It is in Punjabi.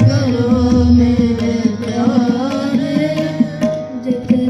ਕਰੋ ਮੇਰੇ ਪਿਆਰੇ ਜਿੱਤੇ